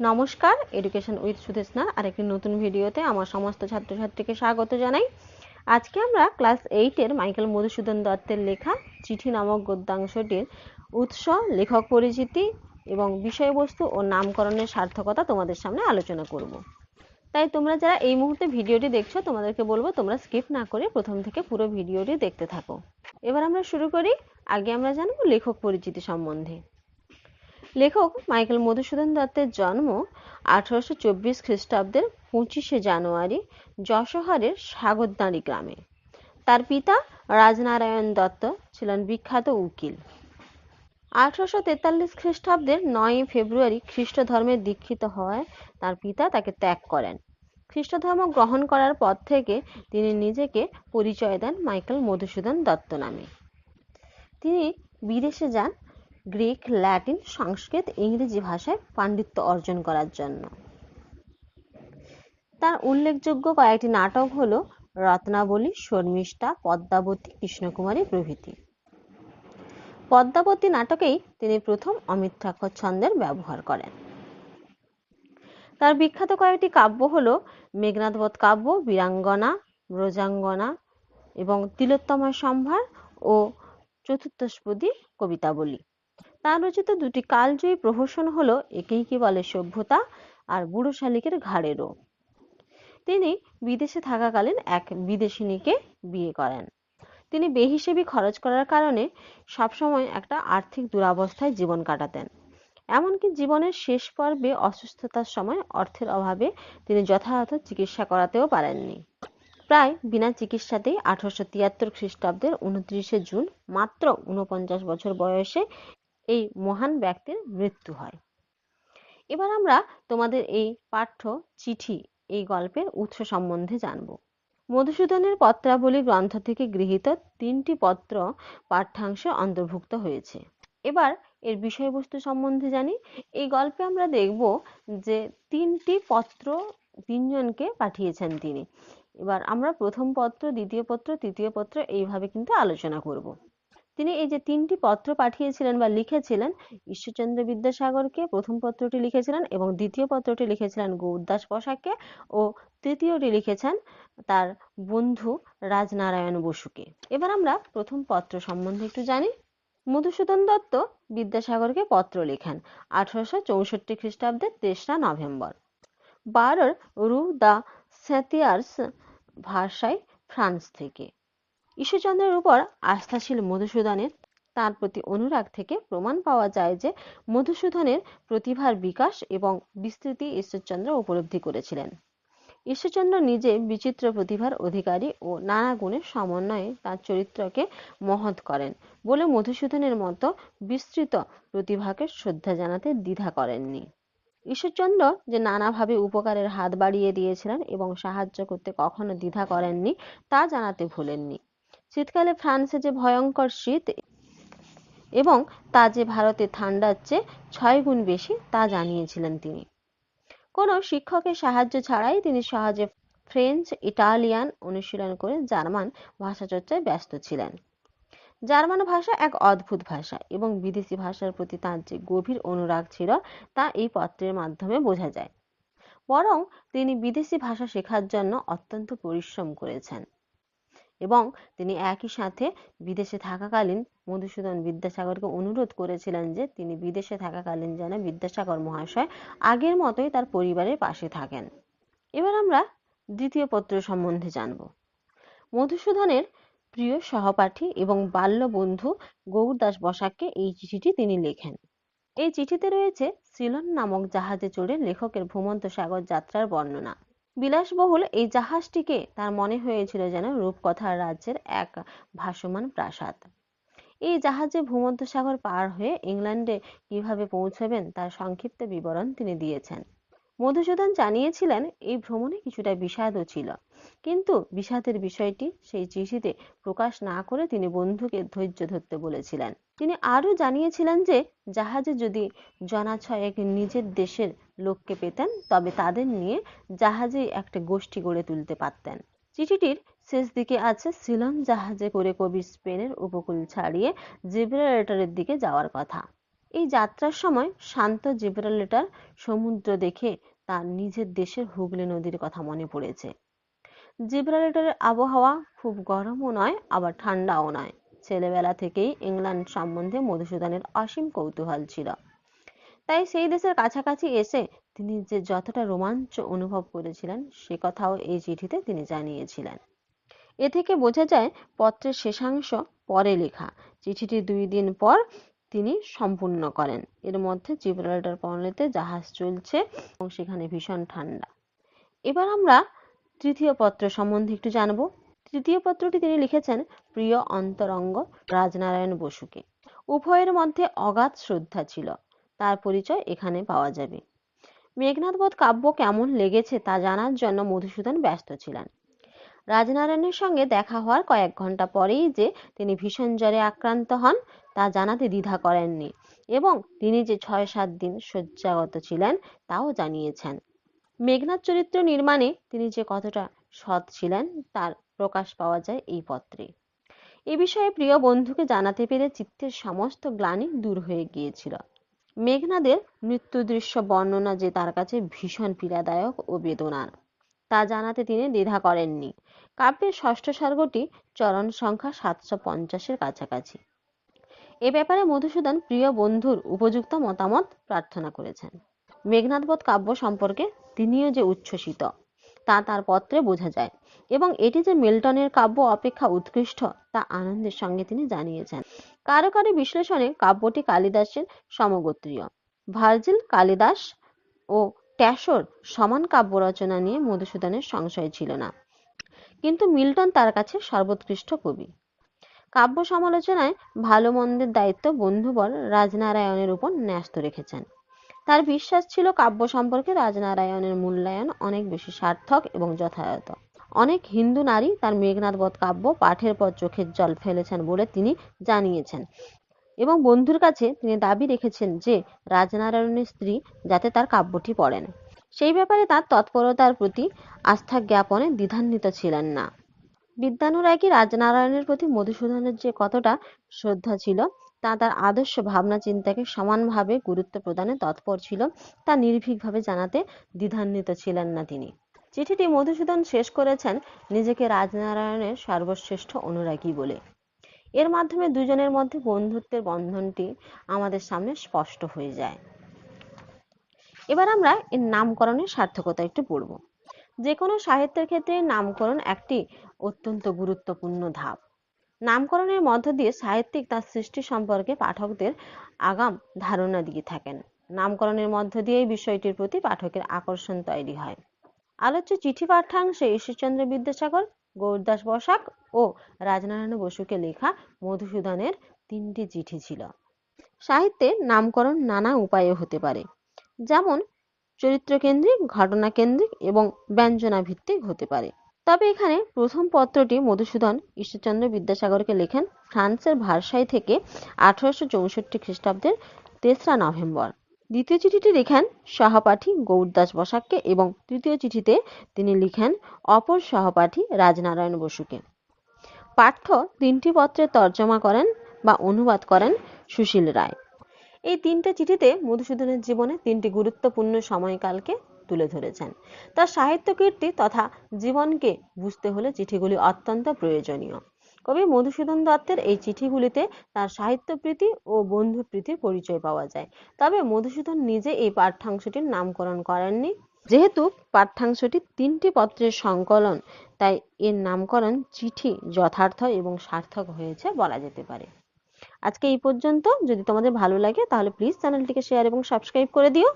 নমস্কার education with সুদেশনার আরেকটি নতুন ভিডিওতে আমার সমস্ত ছাত্রছাত্রীকে স্বাগত জানাই। আজকে আমরা ক্লাস এইটের মাইকেল মধুসূদন দত্তের লেখা, চিঠি নামক গদ্যাংশটির উৎস, লেখক পরিচিতি এবং বিষয়বস্তু ও নামকরণের সার্থকতা তোমাদের সামনে আলোচনা করব। তাই তোমরা যারা এই মুহূর্তে ভিডিওটি দেখছ, তোমাদেরকে বলব তোমরা স্কিপ না করে প্রথম থেকে পুরো ভিডিওটি দেখতে থাকো। এবার আমরা শুরু করি। আগে আমরা জানব লেখক পরিচিতি সম্বন্ধে। লেখক মাইকেল মধুসূদন দত্তের জন্ম আঠারোশো চব্বিশ খ্রিস্টাব্দের পঁচিশে জানুয়ারি যশোহরের সাগরদাঁড়ি গ্রামে। তার পিতা রাজনারায়ণ দত্ত ছিলেন বিখ্যাত উকিল। আঠারোশো তেতাল্লিশ খ্রিস্টাব্দের নয়ই ফেব্রুয়ারি খ্রিস্ট ধর্মে দীক্ষিত হওয়ায় তার পিতা তাকে ত্যাগ করেন। খ্রিস্ট ধর্ম গ্রহণ করার পর থেকে তিনি নিজেকে পরিচয় দেন মাইকেল মধুসূদন দত্ত নামে। তিনি বিদেশে যান গ্রিক, ল্যাটিন, সংস্কৃত, ইংরেজি ভাষায় পাণ্ডিত্য অর্জন করার জন্য। তার উল্লেখযোগ্য কয়েকটি নাটক হল রত্নাবলী, শর্মিষ্ঠা, পদ্মাবতী, কৃষ্ণকুমারী প্রভৃতি। পদ্মাবতী নাটকেই তিনি প্রথম অমিত্রাক্ষর ছন্দের ব্যবহার করেন। তার বিখ্যাত কয়েকটি কাব্য হল মেঘনাথবধ কাব্য, বীরাঙ্গনা, ব্রজাঙ্গনা এবং তিলোত্তমা সম্ভার ও চতুর্থস্পদী কবিতাবলী। তার রচিত দুটি কালজয়ী প্রহসন হলো একেই কি বলে সভ্যতা আর বুড়ো শালিকের ঘাড়েরও। তিনি বিদেশে থাকাকালীন এক বিদেশিনীকে বিয়ে করেন। তিনি বেহিসেবি খরচ করার কারণে সবসময় একটা আর্থিক দুরাবস্থায় জীবন কাটাতেন। এমনকি জীবনের শেষ পর্বে অসুস্থতার সময় অর্থের অভাবে তিনি যথাযথ চিকিৎসা করাতেও পারেননি। প্রায় বিনা চিকিৎসাতেই আঠারোশো তিয়াত্তর খ্রিস্টাব্দের উনত্রিশে জুন মাত্র উনপঞ্চাশ বছর বয়সে এই মহান ব্যক্তির মৃত্যু হয়। এবার আমরা তোমাদের এই পাঠ্য চিঠি এই গল্পের উৎস সম্বন্ধে জানব। মধুসূদনের পত্রাবলী গ্রন্থ থেকে গৃহীত তিনটি পত্র পাঠ্যাংশে অন্তর্ভুক্ত হয়েছে। এবার এর বিষয়বস্তু সম্বন্ধে জানি। এই গল্পে আমরা দেখব যে তিনটি পত্র তিনজনকে পাঠিয়েছেন তিনি। এবার আমরা প্রথম পত্র, দ্বিতীয় পত্র, তৃতীয় পত্র এইভাবে কিন্তু আলোচনা করব। তিনি এই যে তিনটি পত্র পাঠিয়েছিলেন বা লিখেছিলেন, ঈশ্বরচন্দ্র বিদ্যাসাগরকে প্রথম পত্রটি লিখেছিলেন এবং দ্বিতীয় পত্রটি লিখেছিলেন গৌরদাস পোশাককে ও তৃতীয়টি লিখেছেন তার বন্ধু রাজনারায়ণ বসুকে। এবার আমরা প্রথম পত্র সম্বন্ধে একটু জানি। মধুসূদন দত্ত বিদ্যাসাগরকে পত্র লেখেন আঠারোশো চৌষট্টি খ্রিস্টাব্দের তেসরা নভেম্বর। বারোর রু দ্য সেতিয়ার্স ভাষায় ফ্রান্স থেকে। ঈশ্বরচন্দ্রের উপর আস্থাশীল মধুসূদনের, তার প্রতি অনুরাগ থেকে প্রমাণ পাওয়া যায় যে মধুসূদনের প্রতিভার বিকাশ এবং বিস্তৃতি ঈশ্বরচন্দ্র উপলব্ধি করেছিলেন। ঈশ্বরচন্দ্র নিজে বিচিত্র প্রতিভার অধিকারী ও নানা গুণের সমন্বয়ে তার চরিত্রকে মহৎ করেন বলে মধুসূদনের মতো বিস্তৃত প্রতিভাকে শ্রদ্ধা জানাতে দ্বিধা করেননি। ঈশ্বরচন্দ্র যে নানাভাবে উপকারের হাত বাড়িয়ে দিয়েছিলেন এবং সাহায্য করতে কখনো দ্বিধা করেননি, তা জানাতে ভুলেননি। শীতকালে ফ্রান্সে যে ভয়ঙ্কর শীত এবং তা যে ভারতে ঠান্ডার চেয়ে ছয় গুণ বেশি, তা জানিয়েছিলেন তিনি। কোনো শিক্ষকের সাহায্য ছাড়াই তিনি সহজে ফ্রেঞ্চ, ইটালিয়ান অনুশীলন করে জার্মান ভাষা চর্চায় ব্যস্ত ছিলেন। জার্মান ভাষা এক অদ্ভুত ভাষা এবং বিদেশি ভাষার প্রতি তার যে গভীর অনুরাগ ছিল, তা এই পত্রের মাধ্যমে বোঝা যায়। বরং তিনি বিদেশি ভাষা শেখার জন্য অত্যন্ত পরিশ্রম করেছেন। এবং তিনি একই সাথে বিদেশে থাকাকালীন মধুসূদন বিদ্যাসাগরকে অনুরোধ করেছিলেন যে তিনি বিদেশে থাকাকালীন যেন বিদ্যাসাগর মহাশয় আগের মতোই তার পরিবারের পাশে থাকেন। এবার আমরা দ্বিতীয় পত্র সম্বন্ধে জানব। মধুসূদনের প্রিয় সহপাঠী এবং বাল্য বন্ধু গৌরদাস বসাককে এই চিঠিটি তিনি লেখেন। এই চিঠিতে রয়েছে সিলন নামক জাহাজে চড়ে লেখকের ভূমন্ত সাগর যাত্রার বর্ণনা। বিলাসবহুল এই জাহাজটিকে তার মনে হয়েছিল যেন রূপকথার রাজ্যের এক ভাসমান প্রাসাদ। এই জাহাজে ভূমধ্যসাগর পার হয়ে ইংল্যান্ডে কীভাবে পৌঁছবেন তার সংক্ষিপ্ত বিবরণ তিনি দিয়েছেন। মধুসূদন জানিয়েছিলেন এই ভ্রমণে কিছুটা বিষাদও ছিল। কিন্তু বিষাদের বিষয়টি সেই চিঠিতে প্রকাশ না করে তিনি বন্ধুকে ধৈর্য ধরতে বলেছিলেন। তিনি আরও জানিয়েছিলেন যে, জাহাজে যদি জনা ছয়েক নিজের দেশের লোককে পেতেন, তবে তাদের নিয়ে জাহাজে একটা গোষ্ঠী গড়ে তুলতে পারতেন। চিঠিটির শেষ দিকে আছে, সিলন জাহাজে করে কবি স্পেনের উপকূল ছাড়িয়ে জিব্রাল্টারের দিকে যাওয়ার কথা। এই যাত্রার সময় শান্ত জিব্রাল্টার সমুদ্র দেখে তার নিজের দেশের হুগলি নদীর কথা মনে পড়েছে। জিব্রাল্টারের আবহাওয়া খুব গরমও নয়, আবার ঠান্ডাও নয়। ছেলেবেলা থেকেই ইংল্যান্ড সম্বন্ধে মধুসূদনের অসীম কৌতূহল ছিল। তাই সেই দেশের কাছাকাছি এসে তিনি যে যতটা রোমাঞ্চ অনুভব করেছিলেন, সে কথাও এই চিঠিতে তিনি জানিয়েছিলেন। এ থেকে বোঝা যায় পত্রের শেষাংশ পরে লেখা। চিঠিটি দুই দিন পর তিনি সম্পূর্ণ করেন। এর মধ্যে জিব্রাল্টার পণ্যতে জাহাজ চলছে এবং সেখানে ভীষণ ঠান্ডা। এবার আমরা তৃতীয় পত্র সম্বন্ধে একটু জানব। তৃতীয় পত্রটি তিনি লিখেছেন প্রিয় অন্তরঙ্গ রাজনারায়ণ বসুকে। উভয়ের মধ্যে অগাধ শ্রদ্ধা ছিল। তার পরিচয় এখানে পাওয়া যাবে। মেঘনাথবধ কাব্য কেমন লেগেছে তা জানার জন্য মধুসূদন ব্যস্ত ছিলেন। রাজনারায়ণের সঙ্গে দেখা হওয়ার কয়েক ঘণ্টা পরেই যে তিনি ভীষণ জ্বরে আক্রান্ত হন তা জানাতে দ্বিধা করেননি এবং তিনি যে ছয় সাত দিন শয্যাগত ছিলেন তাও জানিয়েছেন। মেঘনাথ চরিত্র নির্মাণে তিনি যে কতটা সৎ ছিলেন তার প্রকাশ পাওয়া যায় এই পত্রে। এ বিষয়ে প্রিয় বন্ধুকে জানাতে পেরে চিত্তের সমস্ত গ্লানি দূর হয়ে গিয়েছিল। মেঘনাদের মৃত্যু দৃশ্য বর্ণনা যে তার কাছে ভীষণ পীড়াদায়ক ও বেদনার, তা জানাতে তিনি দ্বিধা করেননি। কাব্যের ষষ্ঠ স্বর্গটি চরণ সংখ্যা সাতশো পঞ্চাশের কাছাকাছি। এ ব্যাপারে মধুসূদন প্রিয় বন্ধুর উপযুক্ত মতামত প্রার্থনা করেছেন। মেঘনাথবধ কাব্য সম্পর্কে তিনিও যে উচ্ছ্বসিত, তা তার পত্রে বোঝা যায় এবং এটি যে মিল্টনের কাব্য অপেক্ষা উৎকৃষ্ট, তা আনন্দের সঙ্গে তিনি জানিয়েছেন। কারও কারও বিশ্লেষণে কাব্যটি কালিদাসের সমগোত্রীয়। ভার্জিল, কালিদাস ও ট্যাসর সমান কাব্য রচনা নিয়ে মধুসূদনের সংশয় ছিল না। কিন্তু মিল্টন তার কাছে সর্বোৎকৃষ্ট কবি। কাব্য সমালোচনায় ভালো মন্দের দায়িত্ব বন্ধুবর রাজনারায়ণের উপর ন্যস্ত রেখেছেন। তার বিশ্বাস ছিল কাব্য সম্পর্কে রাজনারায়ণের মূল্যায়ন অনেক বেশি সার্থক এবং যথাযথ। অনেক হিন্দু নারী তার মেঘনাথবধ কাব্য পাঠের পর চোখের জল ফেলেছেন বলে তিনি জানিয়েছেন এবং বন্ধুর কাছে তিনি দাবি রেখেছেন যে, রাজনারায়ণের স্ত্রী যাতে তার কাব্যটি পড়েন। সেই ব্যাপারে তার তৎপরতার প্রতি আস্থা জ্ঞাপনে দ্বিধান্বিত ছিলেন না। বিদ্যানুরাগী রাজনারায়ণের প্রতি মধুসূদনের যে কতটা শ্রদ্ধা ছিল, তা তার আদর্শ ভাবনা চিন্তাকে সমানভাবে গুরুত্ব প্রদানে তৎপর ছিল, তা নির্ভীকভাবে জানাতে দ্বিধান্বিত ছিলেন না তিনি। চিঠিটি মধুসূদন শেষ করেছেন নিজেকে রাজনারায়ণের সর্বশ্রেষ্ঠ অনুরাগী বলে। এর মাধ্যমে দুজনের মধ্যে বন্ধুত্বের বন্ধনটি আমাদের সামনে স্পষ্ট হয়ে যায়। এবার আমরা এর নামকরণের সার্থকতা একটু পড়ব। যে কোনো সাহিত্যের ক্ষেত্রে নামকরণ একটি অত্যন্ত গুরুত্বপূর্ণ ধাপ। নামকরণের মধ্য দিয়ে সাহিত্যিক তার সৃষ্টি সম্পর্কে পাঠকদের আগাম ধারণা দিয়ে থাকেন। নামকরণের মধ্য দিয়ে এই বিষয়টির প্রতি পাঠকের আকর্ষণ তৈরি হয়। আলোচ্য চিঠি পাঠ্যাংশে ঈশ্বরচন্দ্র বিদ্যাসাগর, গৌরদাস বসাক ও রাজনারায়ণ বসুকে লেখা মধুসূদনের তিনটি চিঠি ছিল। সাহিত্যে নামকরণ নানা উপায়ে হতে পারে। যেমন চরিত্রকেন্দ্রিক ঘটনা কেন্দ্রিক এবং ব্যঞ্জনা ভিত্তিক হতে পারে। তবে এখানে প্রথম পত্রটি মধুসূদন ঈশ্বরচন্দ্র বিদ্যাসাগরকে লেখেন ফ্রান্সের ভারসাই থেকে আঠারোশো চৌষট্টি খ্রিস্টাব্দের তেসরা নভেম্বর। দ্বিতীয় চিঠিটি লেখেন সহপাঠী গৌরদাস বসাককে এবং তৃতীয় চিঠিতে তিনি লিখেন অপর সহপাঠী রাজনারায়ণ বসুকে। পাঠ্য তিনটি পত্রের তর্জমা করেন বা অনুবাদ করেন সুশীল রায়। এই তিনটে চিঠিতে মধুসূদনের জীবনে তিনটি গুরুত্বপূর্ণ সময়কালকে তুলে ধরেছেন। তার সাহিত্য কীর্তি তথা জীবনকে বুঝতে হলে চিঠিগুলি অত্যন্ত প্রয়োজনীয়। কবি মধুসূদন দত্তের এই চিঠিগুলিতে তার সাহিত্যপ্রীতি ও বন্ধুপ্রীতির পরিচয় পাওয়া যায়। তবে মধুসূদন নিজে এই পাঠ্যাংশটির নামকরণ করেননি। যেহেতু পাঠ্যাংশটি তিনটি পত্রের সংকলন, তাই এর নামকরণ চিঠি যথার্থ এবং সার্থক হয়েছে বলা যেতে পারে। আজকে এই পর্যন্ত। যদি তোমাদের ভালো লাগে, তাহলে প্লিজ চ্যানেলটিকে শেয়ার এবং সাবস্ক্রাইব করে দিও।